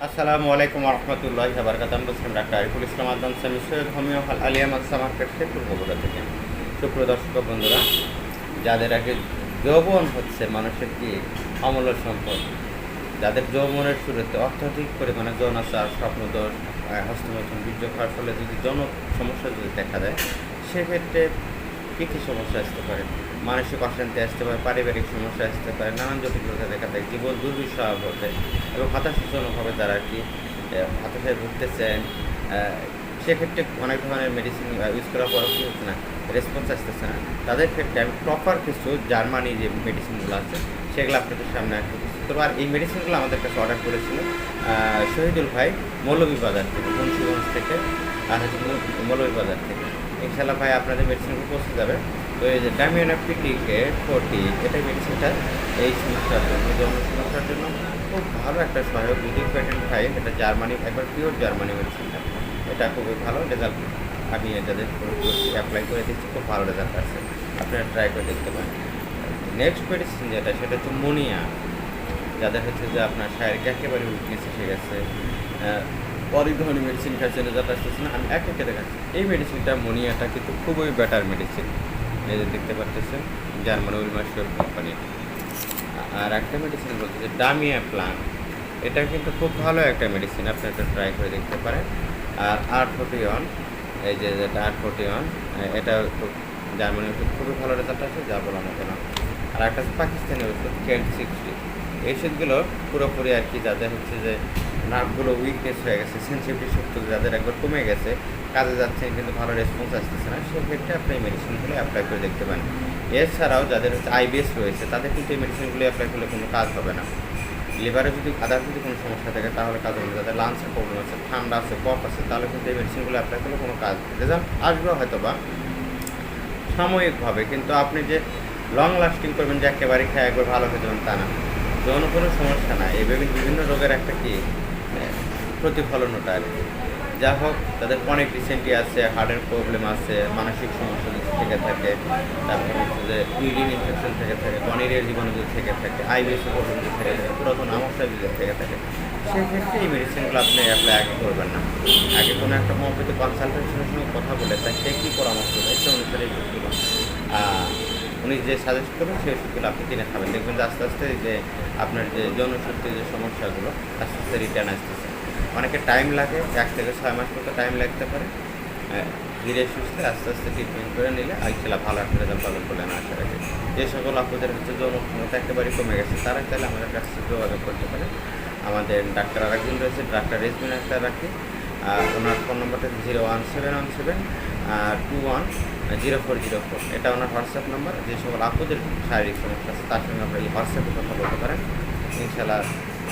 আসসালামু আলাইকুম রহমতুল্লাহ বারকাত আমি বলছিলাম ডাক্তার Ariful Islam Adam Sami Syed homeo hall Alia মাকসা market থেকে বগুড়া থেকে। সুপ্রিয় দর্শক বন্ধুরা যাদের আগে যৌবন হচ্ছে মানুষের কি অমূল্য সম্পদ যাদের যৌবনের শুরুতে অত্যাধিক পরিমাণে যৌনাচার স্বপ্নদোষ আহ, হস্তমোচন বীর্য খাওয়ার ফলে যদি যৌন সমস্যা যদি দেখা দেয় সেক্ষেত্রে কী কী সমস্যা আসতে পারে, মানসিক অশান্তি আসতে পারে, পারিবারিক সমস্যা আসতে পারে, নানান জটিলতা দেখা দেয়, জীবন দুর্বিষহ ঘটে এবং হতাশাজনকভাবে তারা আর কি হতাশায় ভুগতেছেন। সেক্ষেত্রে অনেক ধরনের মেডিসিন ইউজ করার পরও কী হচ্ছে না রেসপন্স আসতেছে না। তাদের ক্ষেত্রে আমি প্রপার কিছু জার্মানি যে মেডিসিনগুলো আছে, সেগুলো আপনাদের সামনে আসতে তো আর এই মেডিসিনগুলো আমাদের কাছে অর্ডার করেছিল শহীদুল ভাই মৌলভীবাজার থেকে, মুন্সিগঞ্জ থেকে, আর হচ্ছে মৌলভীবাজার থেকে। ইনশাল্লাহ ভাই আপনাদের মেডিসিনগুলো পৌঁছে যাবে। তো এই যে ডামিওনাপিটিকে ফোর্টি এটা মেডিসিনটা এই সমস্যার জন্য যৌন সমস্যার জন্য খুব ভালো একটা সহায়ক যদি প্যাটেন্ট ফাইভ এটা জার্মানি, একবার পিওর জার্মানি মেডিসিনটা এটা খুবই ভালো রেজাল্ট আমি এটাদের অ্যাপ্লাই করে দিচ্ছি, খুব ভালো রেজাল্ট আছে আপনারা ট্রাই করে দেখতে পারেন। নেক্সট মেডিসিন যেটা, সেটা হচ্ছে মনিয়া যাদের হচ্ছে যে আপনার শারীরিক একেবারে উইকনেস এসে গেছে। ধরনের মেডিসিন খাচ্ছেন রেজাল্ট আসতেছে না আমি এক একে দেখাচ্ছি। এই মেডিসিনটা মনিয়াটা কিন্তু খুবই বেটার মেডিসিন এই যে দেখতে পাচ্ছেন জার্মান উইলমার্শিয়াল কোম্পানি আর একটা মেডিসিন বলতে যে ডামিয়া প্লান এটা কিন্তু খুব ভালো একটা মেডিসিন আপনি এটা ট্রাই করে দেখতে পারেন। আর আর ফোর্টি ওয়ান এই যে যেটা আর ফোর্টি ওয়ান এটা খুব জার্মানি ওষুধ খুবই ভালো রেজাল্ট আছে, যা বলার মতো না। আর একটা পাকিস্তানি ওষুধ কেন্ট সিক্সটি এই ওষুধগুলো পুরোপুরি আর কি যাদের হচ্ছে যে নার্ভগুলো উইকনেস হয়ে গেছে সেন্সিটিভ শক্তি যাদের একবার কমে গেছে, কাজে যাচ্ছেন কিন্তু ভালো রেসপন্স আসতেছে না, সেক্ষেত্রে আপনি এই মেডিসিনগুলো অ্যাপ্লাই করে দেখতে পারেন। এছাড়াও যাদের হচ্ছে আইবিএস রয়েছে, তাদের কিন্তু এই মেডিসিনগুলো অ্যাপ্লাই করলে কোনো কাজ হবে না। লিভারে যদি আদার যদি কোনো সমস্যা থাকে, তাহলে কাজ হবে যাদের লাঞ্চের প্রবলেম আছে, ঠান্ডা আছে কফ আছে, তাহলে কিন্তু এই মেডিসিনগুলো অ্যাপ্লাই করলে কোনো কাজ রেজাল্ট আসবে হয়তো বা সাময়িকভাবে, কিন্তু আপনি যে লং লাস্টিং করবেন, যে একেবারে খেয়ে একবার ভালো হয়ে যাবেন তা না। যৌন কোনো সমস্যা না এই বিভিন্ন রোগের একটা কি? প্রতিফলন ওটা আর কি যা হোক, তাদের অনেক রিসেন্টলি আছে হার্টের প্রবলেম আছে, মানসিক সমস্যা থেকে থাকে, তারপর হচ্ছে যে ইউরিন ইনফেকশন থেকে থাকে গনেরিয়ার জীবাণু যদি থেকে থাকে আইবিএসের প্রবলেম যদি থেকে থাকে, পুরাতন আমস্যা যদি থেকে থাকে, সেক্ষেত্রে এই মেডিসিনগুলো আপনি অ্যাপ্লাই আগে করবেন না। আগে কোনো একটা হোমিওপ্যাথি কনসালটেন্সের সঙ্গে কথা বলে তাই সে কী পরামর্শ দেয় সে অনুসারে উনি যে সাজেস্ট করবেন সেই ওষুধগুলো আপনি কিনে খাবেন। দেখবেন যে আস্তে আস্তে যে আপনার যে জনশক্তির যে সমস্যাগুলো আস্তে আস্তে রিটার্ন আসতেছে। অনেকে টাইম লাগে এক থেকে ছয় মাস মতো টাইম লাগতে পারে। আহ, ধীরে সুস্থে আস্তে আস্তে ট্রিটমেন্ট করে নিলে আইসেলা ভালো একটা রেজাল্ট পাবেন বলে না আশা রাখি। যে সকল আপনাদের হচ্ছে যৌন ক্ষমতা একেবারেই কমে গেছে তারা চাইলে আমাদের কাছে যোগাযোগ করতে পারে। আমাদের ডাক্তার আরেকজন রয়েছে ডাক্তার রেজমিন আক্তার রাখি। ওনার ফোন নম্বরটা zero one seven one seven two one zero four zero four এটা ওনার হোয়াটসঅ্যাপ নাম্বার যে সকল আপুদের শারীরিক সমস্যা আছে, তার সঙ্গে আপনারা এই হোয়াটসঅ্যাপে কথা বলতে পারেন। ইনশাল্লাহ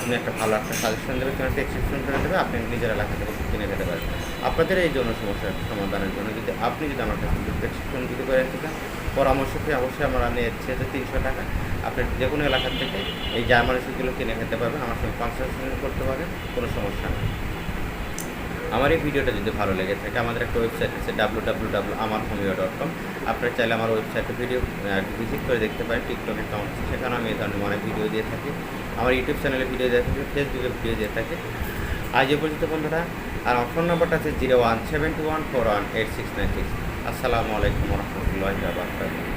উনি একটা ভালো একটা সাজেশন দেবে কেন এক্সেপশন করে দেবে, আপনি নিজের এলাকা থেকে কিনে খেতে পারেন আপনাদের এই জন্য সমস্যার সমাধানের জন্য যদি আপনি যদি আমার কাছে প্রেসক্রিপশন যদি করে চান পরামর্শ পেয়ে অবশ্যই আমরা নিয়েছি যে তিনশো টাকা। আপনি যে কোনো এলাকা থেকে এই জার্মান ওষুধগুলো কিনে খেতে পারবেন, আমার সঙ্গে কনসালটেশন করতে পারবেন, কোনো সমস্যা নেই। আমার এই ভিডিওটা যদি ভালো লেগে থাকে, আমাদের একটা ওয়েবসাইট আছে ডাব্লু ডাব্লু ডাব্লু আমার হোমিও ডট কম আপনারা চাইলে আমার ওয়েবসাইটে ভিডিও ভিজিট করে দেখতে পারেন টিকটক অ্যাকাউন্ট সেখানে আমি এই ধরনের অনেক ভিডিও দিয়ে থাকি। আমার ইউটিউব চ্যানেলে ভিডিও দিয়ে থাকি ফেসবুকে ভিডিও দিয়ে থাকি। আজ এ পর্যন্ত বন্ধুরা, আর আমার ফোন নাম্বারটা আছে zero one seven two one four one eight six nine six আসসালামু আলাইকুম রহমতুল্লাহ বারকাতুহ।